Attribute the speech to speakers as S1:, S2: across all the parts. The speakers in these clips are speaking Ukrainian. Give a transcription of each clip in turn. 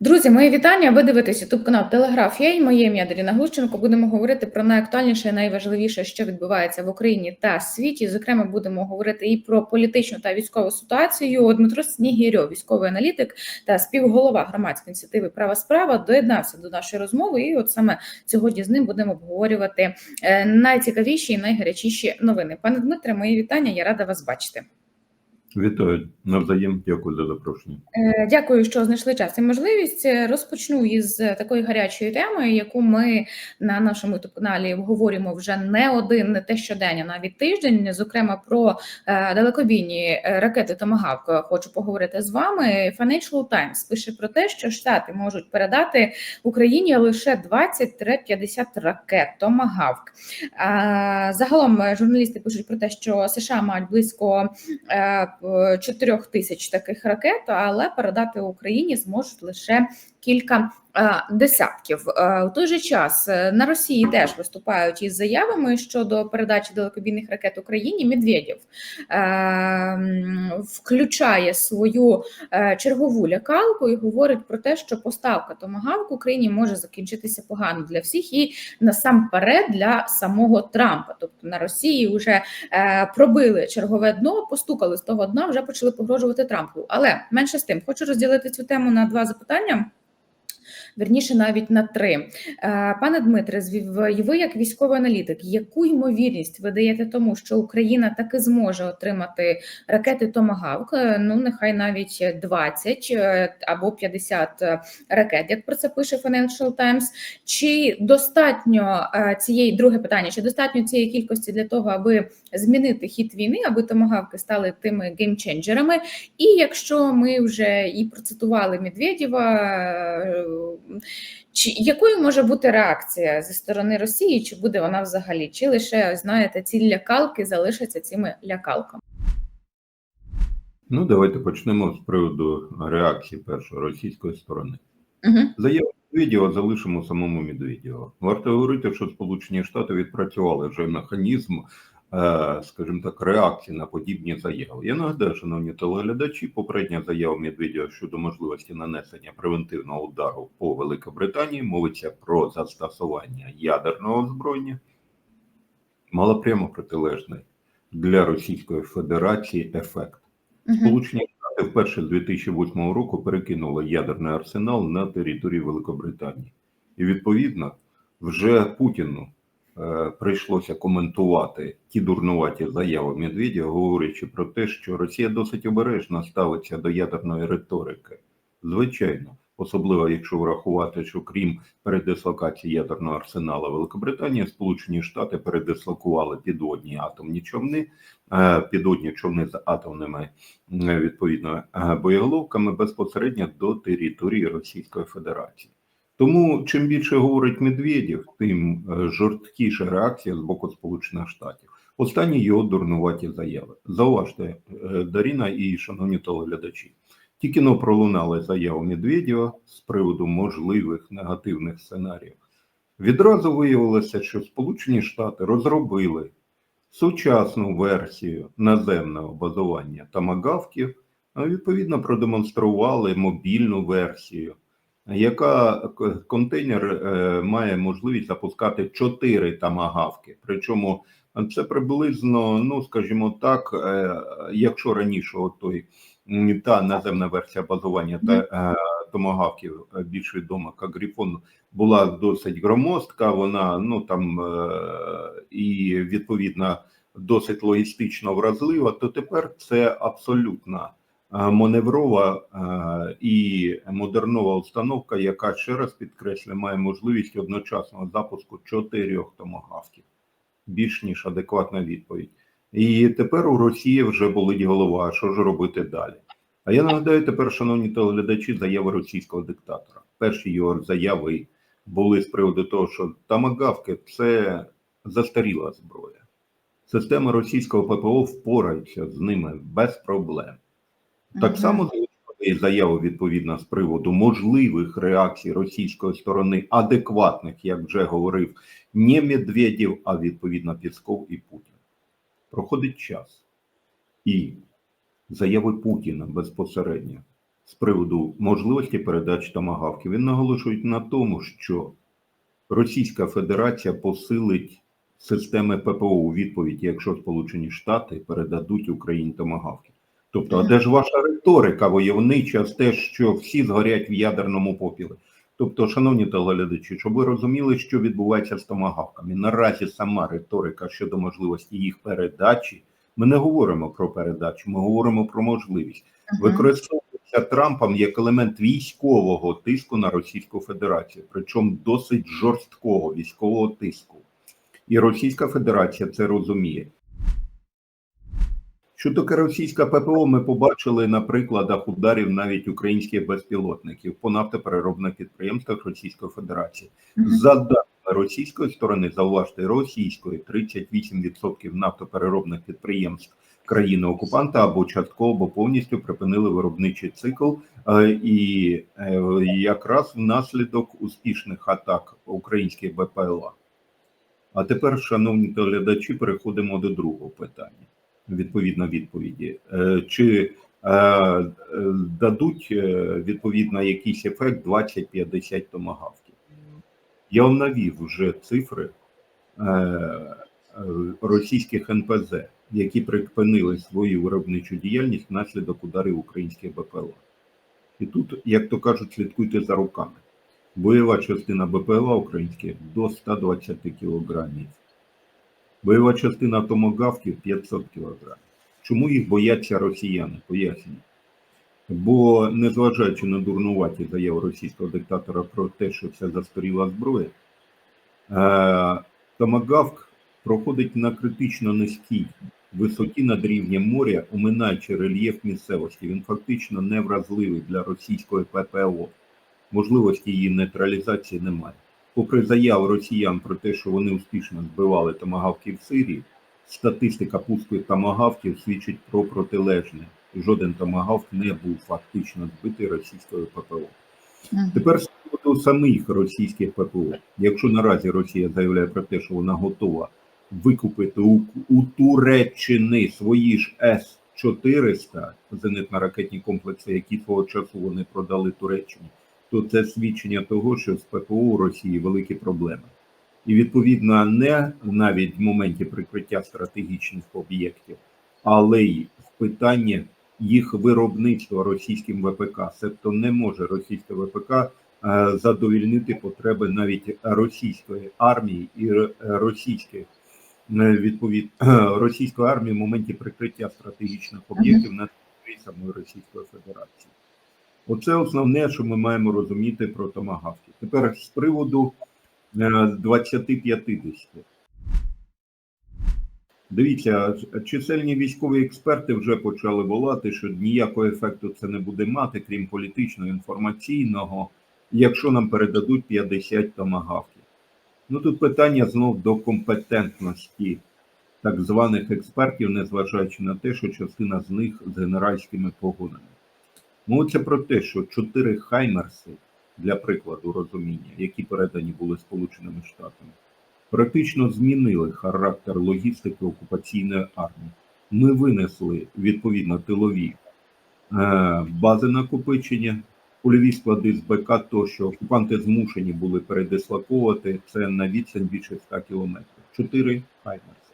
S1: Друзі, мої вітання. Ви дивитесь ютуб канал Телеграф. Я і моє ім'я Даріна Глущенко. Будемо говорити про найактуальніше, і найважливіше, що відбувається в Україні та світі. Зокрема, будемо говорити і про політичну та військову ситуацію. Дмитро Снігірьов, військовий аналітик та співголова громадської ініціативи Права справа доєднався до нашої розмови. І от саме сьогодні з ним будемо обговорювати е, найцікавіші і найгарячіші новини. Пане Дмитре, мої вітання. Я рада вас бачити.
S2: Вітаю навзаєм. Дякую за запрошення.
S1: Е, Дякую, що знайшли час і можливість. Е, Розпочну із такої гарячої теми, яку ми на нашому youtube каналі обговорюємо вже не один, не те щодень, а навіть тиждень. Зокрема, про е, далекобійні е, ракети Томагавк хочу поговорити з вами. Financial Times пише про те, що штати можуть передати Україні лише 20-50 ракет Томагавк. Загалом е, журналісти пишуть про те, що США мають близько е, 4 тисяч таких ракет, але передати Україні зможуть лише кілька е, десятків. Е, У той же час е, на Росії теж виступають із заявами щодо передачі далекобійних ракет Україні. Медведєв включає свою чергову лякалку і говорить про те, що поставка томагавк Україні може закінчитися погано для всіх і насамперед для самого Трампа. Тобто на Росії вже пробили чергове дно, постукали з того дна, вже почали погрожувати Трампу. Але менше з тим, хочу розділити цю тему на два запитання. Верніше навіть на три. Е, Пане Дмитре, звів- ви як військовий аналітик, яку ймовірність ви даєте тому, що Україна таки зможе отримати ракети Томагавк? Е, Ну нехай навіть 20 е, або 50 е, ракет, як про це пише Financial Times. Чи достатньо цієї друге питання? Чи достатньо цієї кількості для того, аби змінити хід війни, аби томагавки стали тими геймченджерами? І якщо ми вже і процитували Медведєва, е, чи якою може бути реакція зі сторони Росії? Чи буде вона взагалі? Чи лише знаєте, ці лякалки залишаться цими лякалками?
S2: Ну, давайте почнемо з приводу реакції першої російської сторони.
S1: Угу.
S2: Заяву Медведєва залишимо самому Медведєва. Варто говорити, що Сполучені Штати відпрацювали вже механізм, скажімо так, реакції на подібні заяви. Я нагадаю, шановні телеглядачі, попередня заява Медведєва щодо можливості нанесення превентивного удару по Великобританії мовиться про застосування ядерного озброєння, мала прямо протилежний для Російської Федерації ефект. Сполучені Штати вперше з 2008 року перекинули ядерний арсенал на територію Великобританії, і відповідно вже Путіну е, прийшлося коментувати ті дурнуваті заяви Медведєва, говорячи про те, що Росія досить обережно ставиться до ядерної риторики. Звичайно, особливо якщо врахувати, що крім передислокації ядерного арсеналу Великобританії, Сполучені Штати передислокували підводні атомні човни, е, підводні човни з атомними е, відповідно е, боєголовками безпосередньо до території Російської Федерації. Тому чим більше говорить Медведєв, тим е, жорсткіша реакція з боку Сполучених Штатів. Останні його дурнуваті заяви. Зауважте, е, Даріна і шановні телеглядачі. Тільки но пролунали заяву Медведєва з приводу можливих негативних сценаріїв. Відразу виявилося, що Сполучені Штати розробили сучасну версію наземного базування тамагавків, а відповідно продемонстрували мобільну версію, яка контейнер е, має можливість запускати 4 тамагавки. Причому це приблизно, ну скажімо так, е, якщо раніше от той та наземна версія базування та е, томагавків е, більш відома як була досить громоздка, вона ну там е, і відповідно досить логістично вразлива, то тепер це абсолютно е, маневрова е, і модернова установка, яка ще раз підкреслює, має можливість одночасного запуску чотирьох томагавків. Більш ніж адекватна відповідь. І тепер у Росії вже болить голова, що ж робити далі. А я нагадаю тепер, шановні телеглядачі, заяви російського диктатора. Перші його заяви були з приводу того, що тамагавки це застаріла зброя. Система російського ППО впорається з ними без проблем. Так само заяву відповідно з приводу можливих реакцій російської сторони, адекватних, як вже говорив, не Медведєв, а відповідно Пісков і Путін. Проходить час, і заяви Путіна безпосередньо з приводу можливості передачі томагавків. Він наголошує на тому, що Російська Федерація посилить системи ППО у відповідь, якщо Сполучені Штати передадуть Україні томагавки. Тобто, а де ж ваша риторика войовнича з те, що всі згорять в ядерному попілі? Тобто, шановні телеглядачі, щоб ви розуміли, що відбувається з томагавками. Наразі сама риторика щодо можливості їх передачі. Ми не говоримо про передачу, ми говоримо про можливість. Використовується Трампом як елемент військового тиску на Російську Федерацію, причому досить жорсткого військового тиску. І Російська Федерація це розуміє. Що таке російська ППО, ми побачили на прикладах ударів навіть українських безпілотників по нафтопереробних підприємствах Російської Федерації. За даними російської сторони, зауважте, російської 38% нафтопереробних підприємств країни-окупанта або частково, або повністю припинили виробничий цикл, е, і е, якраз внаслідок успішних атак українських БПЛА. А тепер, шановні телеглядачі, переходимо до другого питання. Відповідно відповіді. Е, Чи е, е, дадуть відповідно якийсь ефект 20-50 томагавків? Я вам навів вже цифри російських НПЗ, які припинили свою виробничу діяльність внаслідок ударів українських БПЛА. І тут, як то кажуть, слідкуйте за руками. Бойова частина БПЛА українських до 120 кілограмів. Бойова частина томогавків 500 кілограмів. Чому їх бояться росіяни? Пояснюю. Бо, незважаючи на дурнуваті заяви російського диктатора про те, що це застаріла зброя, е, томагавк проходить на критично низькій висоті над рівнем моря, оминаючи рельєф місцевості. Він фактично не вразливий для російської ППО. Можливості її нейтралізації немає. Попри заяви росіян про те, що вони успішно збивали томагавки в Сирії, статистика пуску томагавків свідчить про протилежне. Жоден томагавк не був фактично збитий російською ППО. Тепер приводу самих російських ППО. Якщо наразі Росія заявляє про те, що вона готова викупити у, у Туреччини свої ж С-400 зенитно-ракетні комплекси, які свого часу вони продали Туреччині, то це свідчення того, що з ППО у Росії великі проблеми. І відповідно не навіть в моменті прикриття стратегічних об'єктів, але й в питанні їх виробництва російським ВПК. Тобто не може російське ВПК е, задовільнити потреби навіть російської армії і російських е, відповід російської армії в моменті прикриття стратегічних об'єктів на території самої Російської Федерації. Оце основне, що ми маємо розуміти про томагавки. Тепер з приводу е, 20-50. Дивіться, чисельні військові експерти вже почали волати, що ніякого ефекту це не буде мати, крім політичного, інформаційного, якщо нам передадуть 50 томагавків. Ну тут питання знов до компетентності так званих експертів, незважаючи на те, що частина з них з генеральськими погонами. Мовиться про те, що чотири хаймерси, для прикладу розуміння, які передані були Сполученими Штатами, практично змінили характер логістики окупаційної армії. Ми винесли відповідно тилові е, бази накопичення, польові склади з БК, тощо окупанти змушені були передислоковувати це на відстань більше 100 кілометрів. Чотири хаймерси.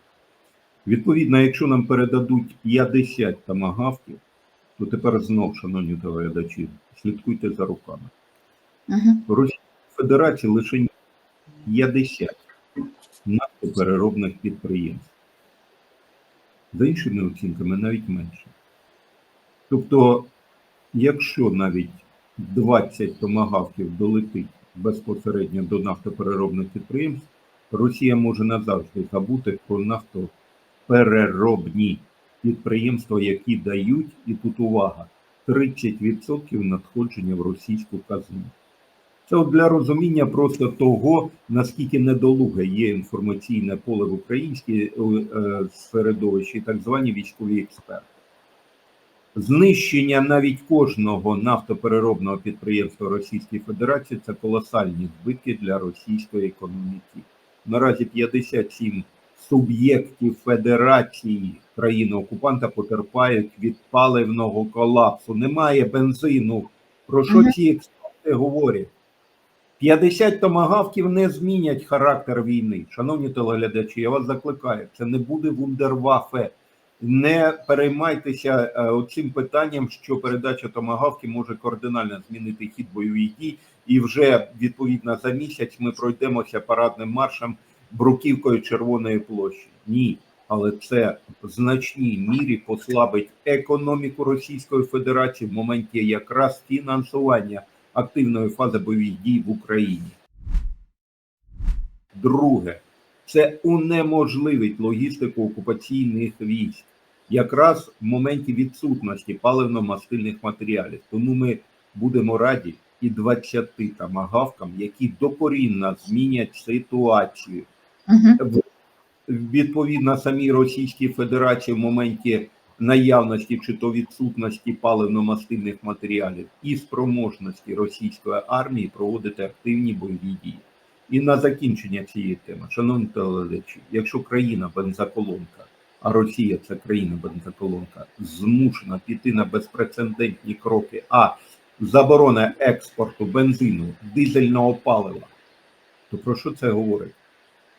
S2: Відповідно, якщо нам передадуть 50 тамагавків, то тепер знов, шановні телеглядачі, слідкуйте за руками.
S1: Мгм.
S2: Російській Федерації лише 50 нафтопереробних підприємств. За іншими оцінками, навіть менше. Тобто, якщо навіть 20 томагавків долетить безпосередньо до нафтопереробних підприємств, Росія може назавжди забути про нафтопереробні підприємства, які дають, і тут увага, 30% надходження в російську казну. Це для розуміння просто того, наскільки недолуге є інформаційне поле в українській е, середовищі, так звані військові експерти. Знищення навіть кожного нафтопереробного підприємства Російської Федерації це колосальні збитки для російської економіки. Наразі 57 суб'єктів Федерації країни окупанта потерпають від паливного колапсу. Немає бензину Про що ці експерти говорять? 50 томагавків не змінять характер війни. Шановні телеглядачі, я вас закликаю, це не буде вундервафе. Не переймайтеся е, оцим питанням, що передача томагавки може кардинально змінити хід бойових дій, і вже відповідно за місяць ми пройдемося парадним маршем бруківкою Червоної площі. Ні, але це в значній мірі послабить економіку Російської Федерації в моменті якраз фінансування активної фази бойових дій в Україні. Друге, це унеможливить логістику окупаційних військ, якраз в моменті відсутності паливно-мастильних матеріалів. Тому ми будемо раді і 20 тамагавкам, які докорінно змінять ситуацію
S1: Угу.
S2: відповідно самій Російській Федерації в моменті наявності чи то відсутності паливно-мастильних матеріалів і спроможності російської армії проводити активні бойові дії. І на закінчення цієї теми, шановні телеглядачі, якщо країна бензоколонка, а Росія це країна бензоколонка, змушена піти на безпрецедентні кроки, а заборона експорту бензину, дизельного палива, то про що це говорить?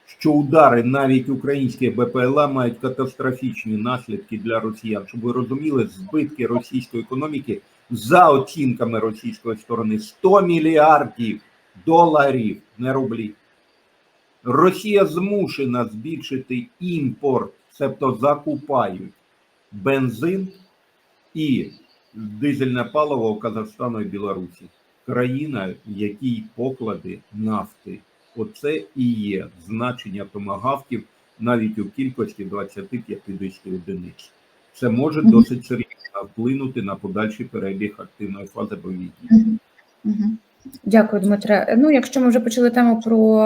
S2: Що удари навіть українські БПЛА мають катастрофічні наслідки для росіян. Щоб ви розуміли, збитки російської економіки за оцінками російської сторони 100 мільярдів доларів, не рублів. Росія змушена збільшити імпорт, тобто закупають бензин і дизельне паливо у Казахстану і Білорусі. Країна, в якій поклади нафти. Оце і є значення томагавків навіть у кількості 20-50 одиниць. Це може досить серйозно вплинути на подальший перебіг активної фази бойових дій.
S1: Дякую, Дмитре. Ну, якщо ми вже почали тему про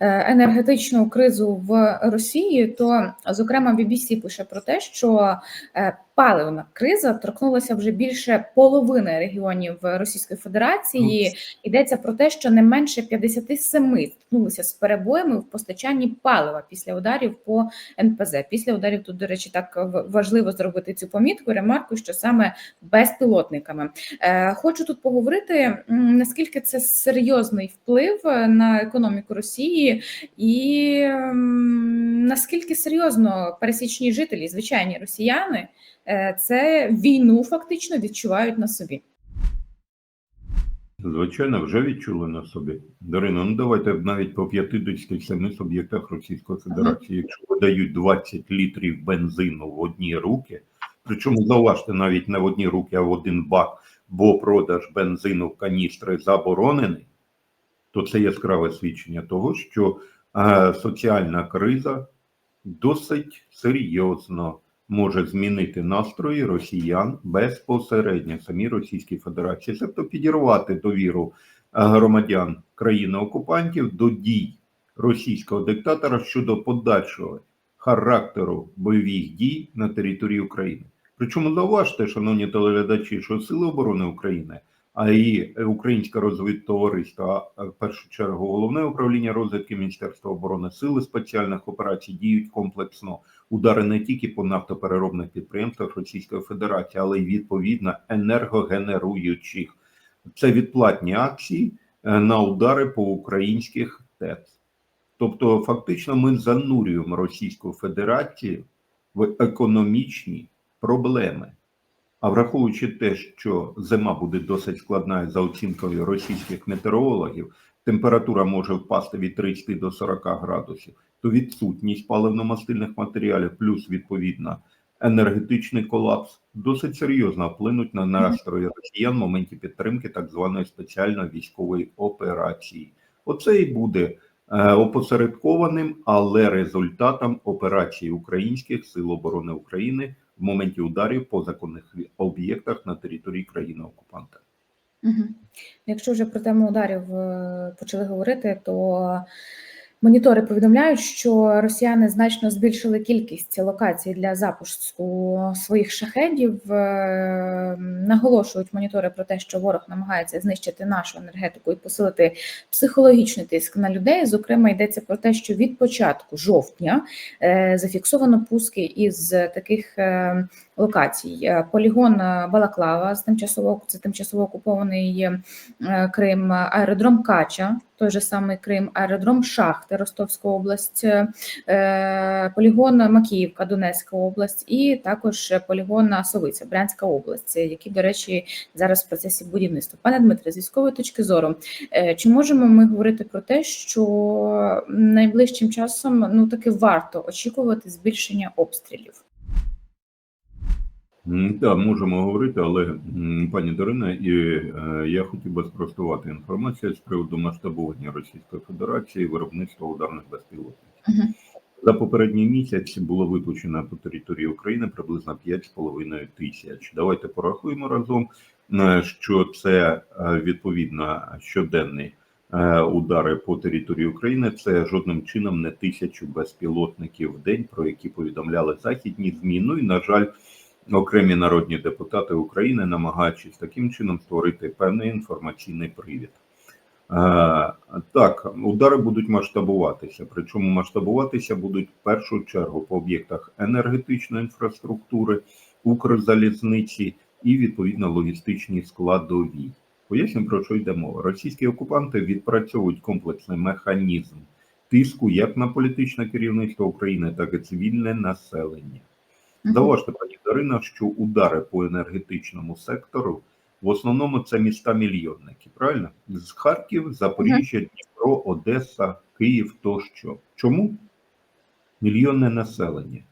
S1: е, енергетичну кризу в Росії, то зокрема BBC пише про те, що е, паливна криза торкнулася вже більше половини регіонів Російської Федерації. Йдеться про те, що не менше 57 стикнулися з перебоями в постачанні палива після ударів по НПЗ. Після ударів тут, до речі, так важливо зробити цю помітку, ремарку, що саме безпілотниками. Е, Хочу тут поговорити, м, наскільки це серйозний вплив е, на економіку Росії, і наскільки серйозно пересічні жителі, звичайні росіяни, е, це війну фактично відчувають на собі.
S2: Звичайно, вже відчули на собі. Дарина, ну давайте навіть по 57 суб'єктах Російської Федерації, якщо видають 20 літрів бензину в одні руки, причому зауважте навіть не в одні руки, а в один бак, бо продаж бензину в каністри заборонений, то це яскраве свідчення того, що е, соціальна криза досить серйозно може змінити настрої росіян безпосередньо самій Російській Федерації, тобто підірвати довіру е, громадян країни-окупантів до дій російського диктатора щодо подальшого характеру бойових дій на території України. Причому зауважте, шановні телеглядачі, що Сили оборони України, а і Українське розвідтовариство, а в першу чергу головне управління розвідки Міністерства оборони, сили спеціальних операцій діють комплексно удари не тільки по нафтопереробних підприємствах Російської Федерації, але й відповідно енергогенеруючих. Це відплатні акції е, на удари по українських ТЕЦ. Тобто, фактично, ми занурюємо Російську Федерацію в економічні проблеми. А враховуючи те, що зима буде досить складна за оцінкою російських метеорологів, температура може впасти від 30 до 40 градусів, то відсутність паливно-мастильних матеріалів, плюс відповідно енергетичний колапс, досить серйозно вплинуть на настрої росіян в моменті підтримки так званої спеціальної військової операції. Оце і буде е, опосередкованим, але результатом операції українських сил оборони України в моменті ударів по законних об'єктах на території країни-окупанта.
S1: Угу. Якщо вже про тему ударів е, почали говорити, то монітори повідомляють, що росіяни значно збільшили кількість локацій для запуску своїх шахедів. Е, Наголошують монітори про те, що ворог намагається знищити нашу енергетику і посилити психологічний тиск на людей. Зокрема, йдеться про те, що від початку жовтня е, зафіксовано пуски із таких е, локацій: Е, полігон е, Балаклава з тимчасово це тимчасово окупований е, Крим, аеродром Кача, той же самий Крим, аеродром Шахти, Ростовська область, полігон Макіївка, Донецька область, і також полігон Совиця, Брянська область, які, до речі, зараз в процесі будівництва. Пане Дмитре, з військової точки зору, чи можемо ми говорити про те, що найближчим часом ну таки варто очікувати збільшення обстрілів?
S2: Так, можемо говорити, але пані Дарина, і е, я хотів би спростувати інформацію з приводу масштабування Російської Федерації виробництва ударних безпілотників. За попередній місяць було випущено по території України приблизно 5,5 тисяч. Давайте порахуємо разом, е, що це е, відповідно щоденні удари по території України. Це жодним чином не тисячу безпілотників в день, про які повідомляли західні ЗМІ. Ну і на жаль, окремі народні депутати України, намагаючись таким чином створити певний інформаційний привід. Е, Так, удари будуть масштабуватися. Причому масштабуватися будуть в першу чергу по об'єктах енергетичної інфраструктури, Укрзалізниці і відповідно логістичній складовій. Поясню, про що йде мова. Російські окупанти відпрацьовують комплексний механізм тиску як на політичне керівництво України, так і цивільне населення. Зауважте, пані Дарина, що удари по енергетичному сектору в основному це міста мільйонники, правильно? З Харків, Запоріжжя, Дніпро, Одеса, Київ тощо. Чому? Мільйонне населення.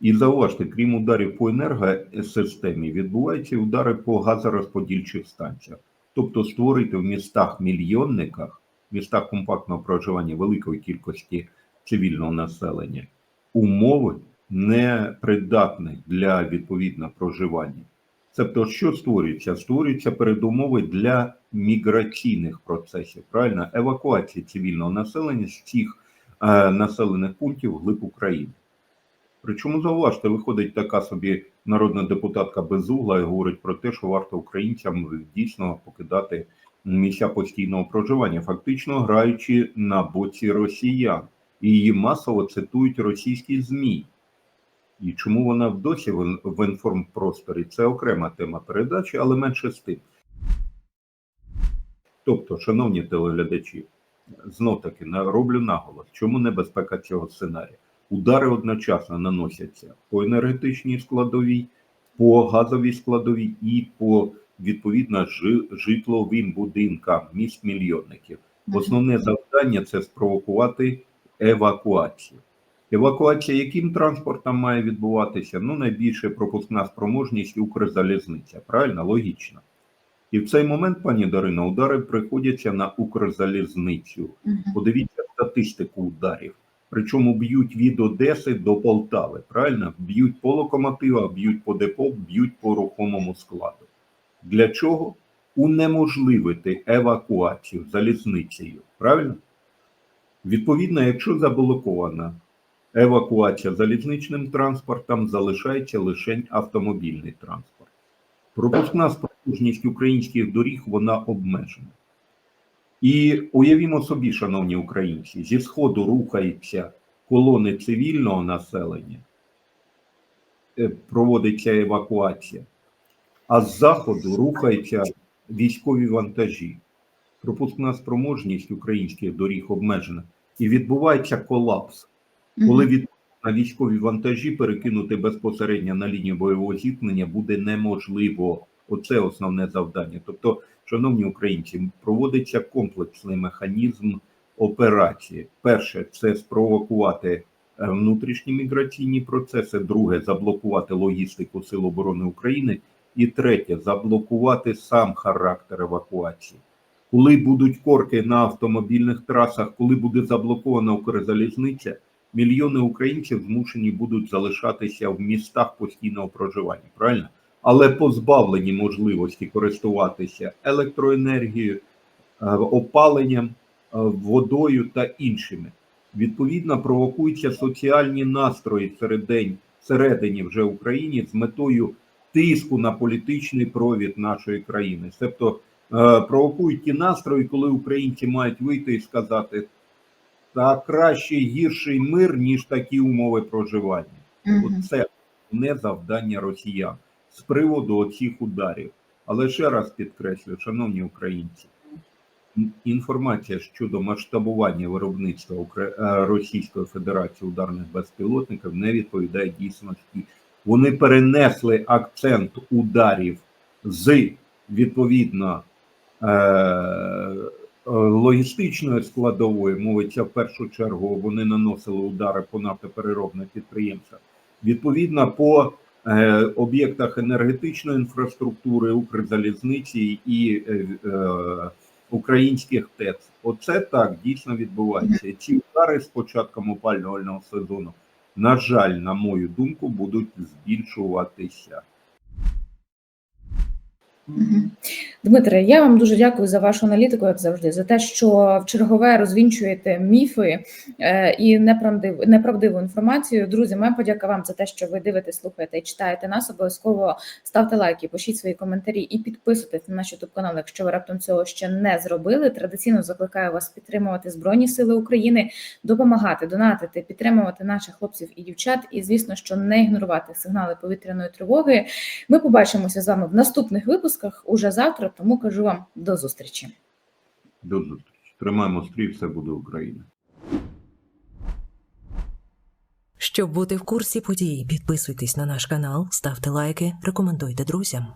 S2: І зауважте, крім ударів по енергосистемі, відбуваються удари по газорозподільчих станціях. Тобто створити в містах мільйонниках, містах компактного проживання великої кількості цивільного населення, умови непридатних для відповідно проживання. Тобто, що створюється? Створюються передумови для міграційних процесів, правильно, евакуації цивільного населення з цих е, населених пунктів глиб України. Причому зауважте, виходить така собі народна депутатка Безугла і говорить про те, що варто українцям дійсно покидати місця постійного проживання, фактично граючи на боці росіян, і її масово цитують російські змі. І чому вона досі в, інформпросторі? Це окрема тема передачі, але менше з тим. Тобто, шановні телеглядачі, знов таки на- роблю наголос, чому небезпека цього сценарія? Удари одночасно наносяться по енергетичній складовій, по газовій складовій і по відповідно житловим будинкам міст мільйонників. Основне завдання це спровокувати евакуацію. Евакуація яким транспортом має відбуватися? Ну, найбільше пропускна спроможність Укрзалізниця. Правильно, логічно. І в цей момент, пані Дарина, удари приходяться на Укрзалізницю. Подивіться статистику ударів. Причому б'ють від Одеси до Полтави. Правильно? Б'ють по локомотивах, б'ють по депо, б'ють по рухомому складу. Для чого? Унеможливити евакуацію залізницею. Правильно? Відповідно, якщо заблокована евакуація залізничним транспортом, залишається лише автомобільний транспорт. Пропускна спроможність українських доріг вона обмежена. І уявімо собі, шановні українці, зі сходу рухаються колони цивільного населення, е, проводиться евакуація, а з заходу рухаються військові вантажі. Пропускна спроможність українських доріг обмежена і відбувається колапс, коли від на військові вантажі перекинути безпосередньо на лінію бойового зіткнення буде неможливо. Оце основне завдання. Тобто, шановні українці, проводиться комплексний механізм операції. Перше це спровокувати е, внутрішні міграційні процеси. Друге заблокувати логістику Сил оборони України. І третє заблокувати сам характер евакуації. Коли будуть корки на автомобільних трасах, коли буде заблокована Укрзалізниця, мільйони українців змушені будуть залишатися в містах постійного проживання, правильно? Але позбавлені можливості користуватися електроенергією, е, опаленням, е, водою та іншими. Відповідно, провокуються соціальні настрої всередині, всередині вже Україні з метою тиску на політичний провід нашої країни. Тобто е, провокують ті настрої, коли українці мають вийти і сказати, та кращий гірший мир, ніж такі умови проживання. От це не завдання росіян з приводу оцих ударів. Але ще раз підкреслю, шановні українці, інформація щодо масштабування виробництва е, Російської Федерації ударних безпілотників не відповідає дійсності. Вони перенесли акцент ударів з відповідно е, е, логістичної складової, мовиться в першу чергу, вони наносили удари по нафтопереробних підприємствах. Відповідно, по е, об'єктах енергетичної інфраструктури, Укрзалізниці і е, українських ТЕЦ. Оце так дійсно відбувається. Ці удари з початком опалювального сезону, на жаль, на мою думку, будуть збільшуватися.
S1: Дмитре, я вам дуже дякую за вашу аналітику, як завжди, за те, що в чергове розвінчуєте міфи е, і неправдиву, інформацію. Друзі, моя подяка вам за те, що ви дивитесь, слухаєте і читаєте нас. Обов'язково ставте лайки, пишіть свої коментарі і підписуйтесь на наш youtube канал, якщо ви раптом цього ще не зробили. Традиційно закликаю вас підтримувати Збройні Сили України, допомагати, донатити, підтримувати наших хлопців і дівчат. І звісно, що не ігнорувати сигнали повітряної тривоги. Ми побачимося з вами в наступних випусках уже завтра. Тому кажу вам до зустрічі.
S2: До зустрічі. Тримаємо стрій, все буде Україна.
S3: Щоб бути в курсі подій, підписуйтесь на наш канал, ставте лайки, рекомендуйте друзям.